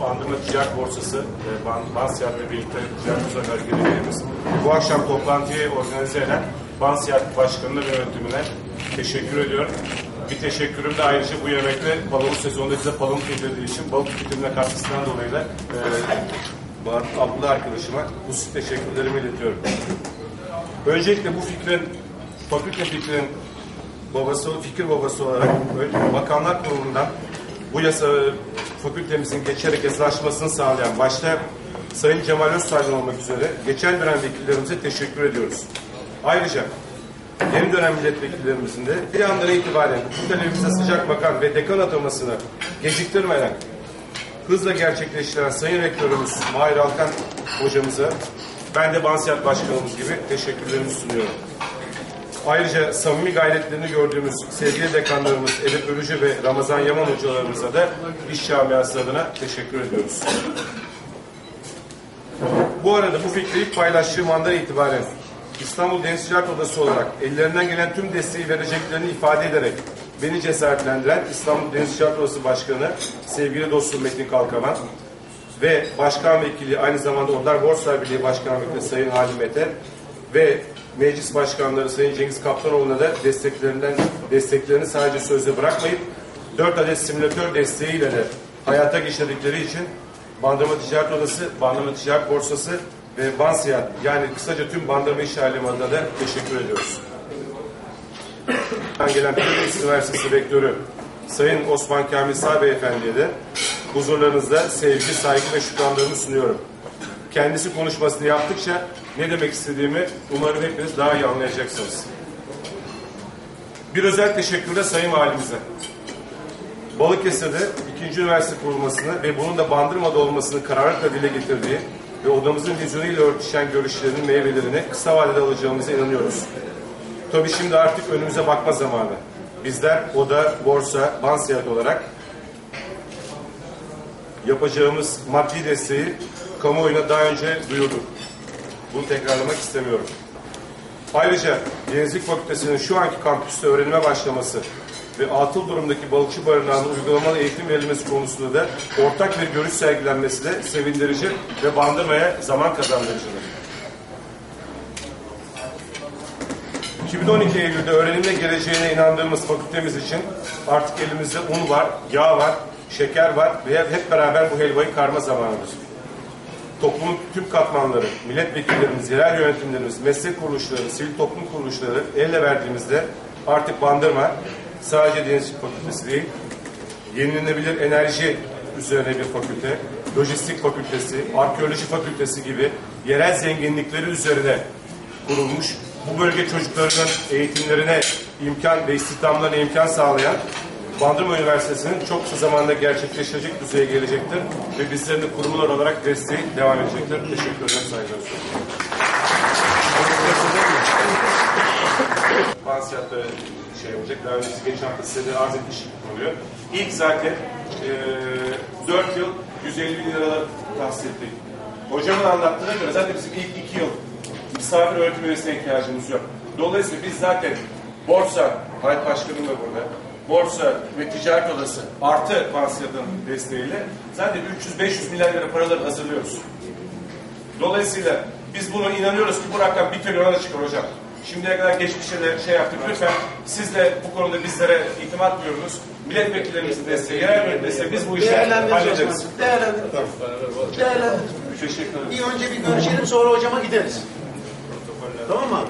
Bandırma Ticaret Borsası ve Ban Bansiyat'la birlikte ticaret uzak hareket edeceğimiz bu akşam toplantıyı organize eden Bansiyat Başkanı'na ve yönetimine teşekkür ediyorum. Bir teşekkürüm de ayrıca bu yemekte balon sezonunda bize balon getirdiği için balık tüketimine katkısından dolayı da e, Abdullah arkadaşıma husus teşekkürlerimi iletiyorum. Öncelikle bu fikrin, fakülte fikrinin babası, fikir babası olarak Bakanlar Kurulu'ndan bu yasa fakültemizin geçerek yasalaşmasını sağlayan başta Sayın Cemal Öztay'dan olmak üzere geçen dönem vekillerimize teşekkür ediyoruz. Ayrıca yeni dönem milletvekillerimizin de bir andan itibaren fakültelerimize sıcak bakan ve dekan atamasını geciktirmeden hızla gerçekleştiren Sayın Rektörümüz Mahir Alkan hocamıza ben de Bansiyat Başkanımız gibi teşekkürlerimi sunuyorum. Ayrıca samimi gayretlerini gördüğümüz sevgili dekanlarımız Elif Ölücü ve Ramazan Yaman hocalarımıza da iş camiası adına teşekkür ediyoruz. Bu arada bu fikri ilk paylaştığım andan itibaren İstanbul Deniz Ticaret Odası olarak ellerinden gelen tüm desteği vereceklerini ifade ederek beni cesaretlendiren İstanbul Deniz Ticaret Odası Başkanı sevgili dostum Metin Kalkavan ve Başkan Vekili aynı zamanda Odar Borsa Birliği Başkan Vekili Sayın Halim Mete ve Meclis Başkanları Sayın Cengiz Kaptanoğlu'na da desteklerinden desteklerini sadece sözde bırakmayıp dört adet simülatör desteğiyle de hayata geçirdikleri için Bandırma Ticaret Odası, Bandırma Ticaret Borsası ve Bansiyat yani kısaca tüm Bandırma İş Alemi adına da teşekkür ediyoruz. gelen Türkiye Üniversitesi Rektörü Sayın Osman Kamil Sağ Beyefendi'ye de huzurlarınızda sevgi, saygı ve şükranlarımı sunuyorum. Kendisi konuşmasını yaptıkça ne demek istediğimi umarım hepiniz daha iyi anlayacaksınız. Bir özel teşekkür de Sayın Valimize. Balıkesir'de ikinci üniversite kurulmasını ve bunun da Bandırma'da olmasını kararlılıkla dile getirdiği ve odamızın vizyonuyla örtüşen görüşlerinin meyvelerini kısa vadede alacağımıza inanıyoruz. Tabii şimdi artık önümüze bakma zamanı. Bizler oda, borsa, bansiyat olarak yapacağımız maddi desteği kamuoyuna daha önce duyurduk. Bunu tekrarlamak istemiyorum. Ayrıca Denizlik Fakültesi'nin şu anki kampüste öğrenime başlaması ve atıl durumdaki balıkçı barınağının uygulamalı eğitim verilmesi konusunda da ortak bir görüş sergilenmesi de sevindirici ve bandırmaya zaman kazandırıcıdır. 2012 Eylül'de öğrenimle geleceğine inandığımız fakültemiz için artık elimizde un var, yağ var, şeker var ve hep beraber bu helvayı karma zamanıdır. Toplumun tüm katmanları, milletvekillerimiz, yerel yönetimlerimiz, meslek kuruluşları, sivil toplum kuruluşları elle verdiğimizde artık bandırma sadece denizcilik fakültesi değil, yenilenebilir enerji üzerine bir fakülte, lojistik fakültesi, arkeoloji fakültesi gibi yerel zenginlikleri üzerine kurulmuş bu bölge çocuklarının eğitimlerine imkan ve istihdamlarına imkan sağlayan Bandırma Üniversitesi'nin çok kısa zamanda gerçekleşecek düzeye gelecektir ve bizlerin de kurumlar olarak desteği devam edecektir. Teşekkür ederim saygılar. Bansiyatta şey olacak. Daha öncesi geçen hafta size de arz etmiş oluyor. İlk zaten e, 4 yıl 150 bin liralar tahsil ettik. Hocamın anlattığına göre zaten bizim ilk 2 yıl misafir öğretim üyesine ihtiyacımız yok. Dolayısıyla biz zaten borsa, Hayat Başkanım da burada, borsa ve ticaret odası artı Bansiyat'ın desteğiyle zaten 300-500 milyar lira paraları hazırlıyoruz. Dolayısıyla biz bunu inanıyoruz ki bu rakam bir trilyona da çıkar hocam. Şimdiye kadar geçmişe de şey yaptık. Lütfen siz de bu konuda bizlere itimat duyurunuz. Milletvekillerimizin desteği, yerel yönetim desteği biz bu işi hallederiz. Değerlendirin. Değerlendirin. Teşekkür ederim. Bir önce bir görüşelim sonra hocama gideriz. Tamam mı?